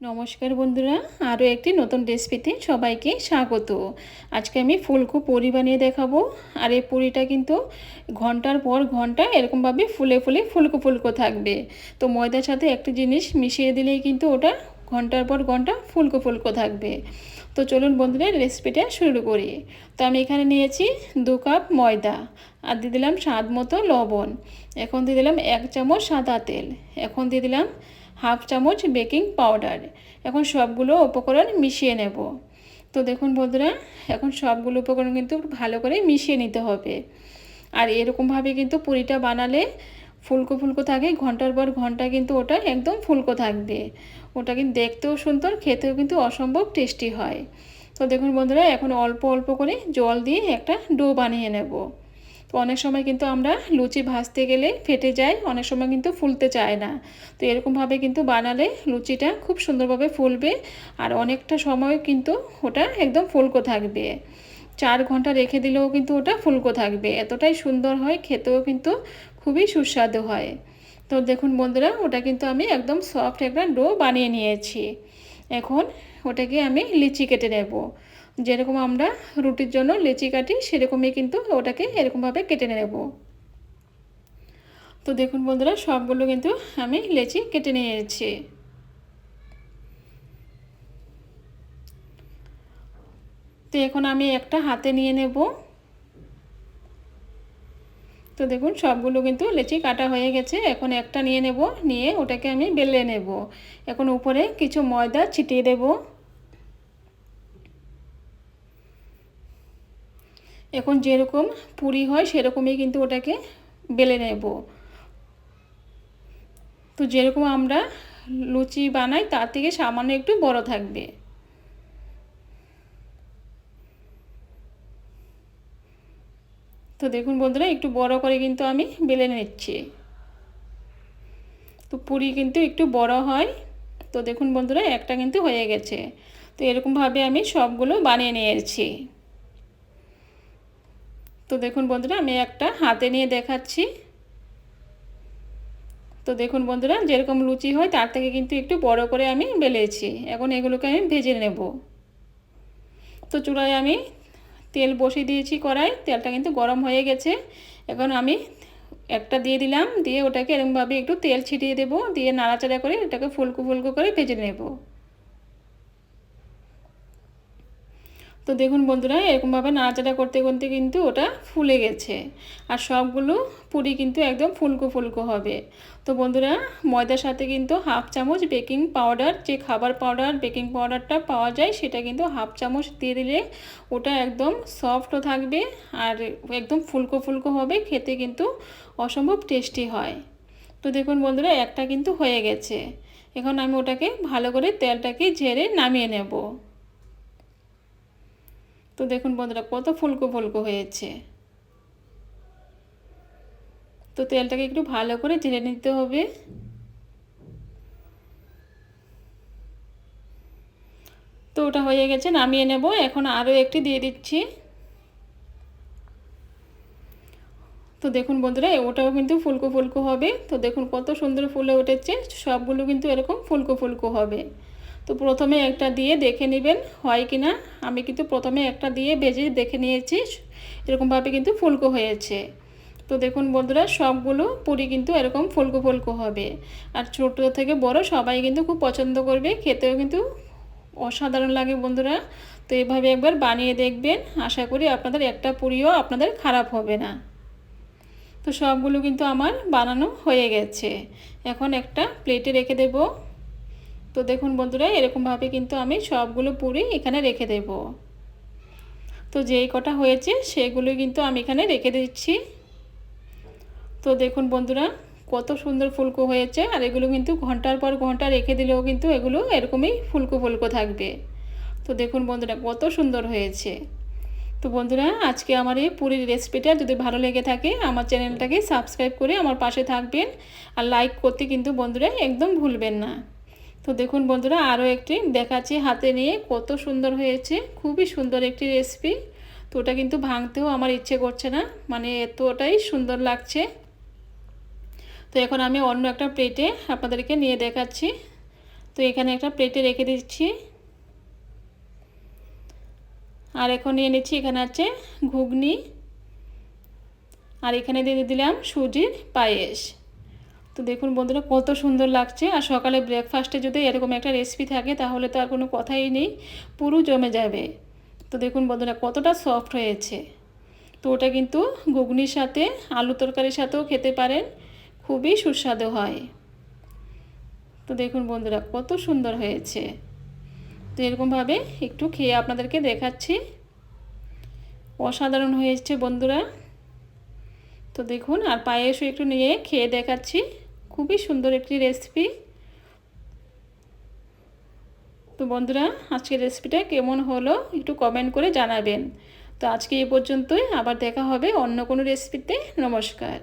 নমস্কার বন্ধুরা, আরও একটি নতুন রেসিপিতে সবাইকে স্বাগত। আজকে আমি ফুলকু পুরি বানিয়ে দেখাবো। আর এই পুরিটা কিন্তু ঘণ্টার পর ঘণ্টা এরকমভাবে ফুলে ফুলে ফুলকো ফুলকো থাকবে। তো ময়দার সাথে একটি জিনিস মিশিয়ে দিলেই কিন্তু ওটা ঘণ্টার পর ঘণ্টা ফুলকো ফুলকো থাকবে। তো চলুন বন্ধুরা রেসিপিটা শুরু করি। তো আমি এখানে নিয়েছি দু কাপ ময়দা আর দিয়ে দিলাম স্বাদ মতো লবণ। এখন দিয়ে দিলাম এক চামচ সাদা তেল। এখন দিয়ে দিলাম হাফ চামচ বেকিং পাউডার। এখন সবগুলো উপকরণ মিশিয়ে নেব। তো দেখুন বন্ধুরা, এখন সবগুলো উপকরণ কিন্তু ভালো করে মিশিয়ে নিতে হবে। আর এরকমভাবে কিন্তু পুরিটা বানালে ফুলকো ফুলকো থাকে, ঘণ্টার পর ঘণ্টা কিন্তু ওটা একদম ফুলকো থাকবে। ওটা কিন্তু দেখতেও সুন্দর, খেতেও কিন্তু অসম্ভব টেস্টি হয়। তো দেখুন বন্ধুরা, এখন অল্প অল্প করে জল দিয়ে একটা ডো বানিয়ে নেব। তো অনেক সময় কিন্তু আমরা লুচি ভাজতে গেলে ফেটে যায়, অনেক সময় কিন্তু ফুলতে চায় না। তো এরকমভাবে কিন্তু বানালে লুচিটা খুব সুন্দরভাবে ফুলবে আর অনেকটা সময় কিন্তু ওটা একদম ফুলকো থাকবে। চার ঘণ্টা রেখে দিলেও কিন্তু ওটা ফুলকো থাকবে। এতটাই সুন্দর হয়, খেতেও কিন্তু খুবই সুস্বাদু হয়। তো দেখুন বন্ধুরা, ওটা কিন্তু আমি একদম সফট একটা ডো বানিয়ে নিয়েছি। এখন ওটাকে আমি লিচি কেটে নেব। যেরকম আমরা রুটির জন্য লেচি কাটি, সেরকমই কিন্তু ওটাকে এরকমভাবে কেটে নেব। তো দেখুন বন্ধুরা, সবগুলো কিন্তু আমি লেচি কেটে নিয়েছি। তো এখন আমি একটা হাতে নিয়ে নেব। তো দেখুন, সবগুলো কিন্তু লেচি কাটা হয়ে গেছে। এখন একটা নিয়ে নেব, নিয়ে ওটাকে আমি বেলে নেব। এখন উপরে কিছু ময়দা ছিটিয়ে দেবো। এখন যেরকম পুরি হয় সেরকমই কিন্তু ওটাকে বেলে নেব। তো যেরকম আমরা লুচি বানাই তার থেকে সামান্য একটু বড় থাকবে। তো দেখুন বন্ধুরা, একটু বড় করে কিন্তু আমি বেলে নিচ্ছি। তো পুরি কিন্তু একটু বড় হয়। তো দেখুন বন্ধুরা, একটা কিন্তু হয়ে গেছে। তো এরকমভাবে আমি সবগুলো বানিয়ে নিয়েছি। তো দেখুন বন্ধুরা, আমি একটা হাতে নিয়ে দেখাচ্ছি। তো দেখুন বন্ধুরা, যেরকম লুচি হয়, তার থেকে কিন্তু একটু বড় করে আমি বেলেছি। এখন এগুলোকে আমি ভেজে নেব। তো চূড়ায় আমি তেল বসিয়ে দিয়েছি কড়াই, তেলটা কিন্তু গরম হয়ে গেছে। এখন আমি একটা দিয়ে দিলাম, দিয়ে ওটাকে এরকমভাবে একটু তেল ছিটিয়ে দেবো, দিয়ে নাড়াচাড়া করে এটাকে ফুলকো ফুলকো করে ভেজে নেব। তো দেখুন বন্ধুরা, এরকমভাবে নাড়াচাড়া করতে করতে কিন্তু ওটা ফুলে গেছে। আর সবগুলো পুরি কিন্তু একদম ফুলকো ফুলকো হবে। তো বন্ধুরা, ময়দার সাথে কিন্তু হাফ চামচ বেকিং পাউডার, যে খাবার পাউডার, বেকিং পাউডারটা পাওয়া যায়, সেটা কিন্তু হাফ চামচ দিয়ে দিলে ওটা একদম সফটও থাকবে আর একদম ফুলকো ফুলকো হবে, খেতে কিন্তু অসম্ভব টেস্টি হয়। তো দেখুন বন্ধুরা, একটা কিন্তু হয়ে গেছে। এখন আমি ওটাকে ভালো করে তেলটাকে ঝেড়ে নামিয়ে নেব। তো দেখুন বন্ধুরা, কত ফুলকো ফুলকো হয়েছে। তো তেলটাকে একটু ভালো করে ঢেলে নিতে হবে। তো ওটা হয়ে গেছে, নামিয়ে নেব। এখন আরও একটি দিয়ে দিচ্ছি। তো দেখুন বন্ধুরা, ওটাও কিন্তু ফুলকো ফুলকো হবে। তো দেখুন কত সুন্দর ফুলে উঠেছে, সবগুলো কিন্তু এরকম ফুলকো ফুলকো হবে। তো প্রথমে একটা দিয়ে দেখে নেবেন হয় কি না। আমি কিন্তু প্রথমে একটা দিয়ে ভেজে দেখে নিয়েছি, এরকমভাবে কিন্তু ফুলকো হয়েছে। তো দেখুন বন্ধুরা, সবগুলো পুরি কিন্তু এরকম ফুলকো ফুলকো হবে। আর ছোট থেকে বড় সবাই কিন্তু খুব পছন্দ করবে, খেতেও কিন্তু অসাধারণ লাগে বন্ধুরা। তো এভাবে একবার বানিয়ে দেখবেন, আশা করি আপনাদের একটা পুরিও আপনাদের খারাপ হবে না। তো সবগুলো কিন্তু আমার বানানো হয়ে গেছে। এখন একটা প্লেটে রেখে দেবো। তো দেখুন বন্ধুরা, এরকমভাবে কিন্তু আমি সবগুলো পুরি এখানে রেখে দেব। তো যেই কটা হয়েছে সেগুলো কিন্তু আমি এখানে রেখে দিচ্ছি। তো দেখুন বন্ধুরা, কত সুন্দর ফুলকো হয়েছে, আর এগুলো কিন্তু ঘণ্টার পর ঘণ্টা রেখে দিলেও কিন্তু এগুলো এরকমই ফুলকো ফুলকো থাকবে। তো দেখুন বন্ধুরা, কত সুন্দর হয়েছে। তো বন্ধুরা, আজকে আমার এই পুরীর রেসিপিটা যদি ভালো লেগে থাকে, আমার চ্যানেলটাকে সাবস্ক্রাইব করে আমার পাশে থাকবেন। আর লাইক করতে কিন্তু বন্ধুরা একদম ভুলবেন না। তো দেখুন বন্ধুরা, আরও একটি দেখাচ্ছি হাতে নিয়ে কত সুন্দর হয়েছে, খুবই সুন্দর একটি রেসিপি তো ওটা কিন্তু ভাঙতেও আমার ইচ্ছে করছে না মানে এতটাই সুন্দর লাগছে। তো এখন আমি অন্য একটা প্লেটে আপনাদেরকে নিয়ে দেখাচ্ছি। তো এখানে একটা প্লেটে রেখে দিচ্ছি। আর এখন নিয়ে নিচ্ছি, এখানে আছে ঘুগনি। আর এখানে দিয়ে দিলাম সুজির পায়েস। তো দেখুন বন্ধুরা, কত সুন্দর লাগছে। আর সকালে ব্রেকফাস্টে যদি এরকম একটা রেসিপি থাকে, তাহলে তো আর কোনো কথাই নেই। পুরো জমে যাবে। তো দেখুন বন্ধুরা, কতটা সফট হয়েছে। তো ওটা কিন্তু ঘুগনির সাথে, আলু তরকারির সাথেও খেতে পারেন। খুবই সুস্বাদু হয়। তো দেখুন বন্ধুরা, কত সুন্দর হয়েছে। তো এরকমভাবে একটু খেয়ে আপনাদেরকে দেখাচ্ছি। অসাধারণ হয়েছে বন্ধুরা। তো দেখুন, আর পায়েসও একটু নিয়ে খেয়ে দেখাচ্ছি। খুবই সুন্দর একটি রেসিপি তো বন্ধুরা, আজকের রেসিপিটা কেমন হলো একটু কমেন্ট করে জানাবেন। তো আজকে এ পর্যন্তই, আবার দেখা হবে অন্য কোনো রেসিপিতে নমস্কার।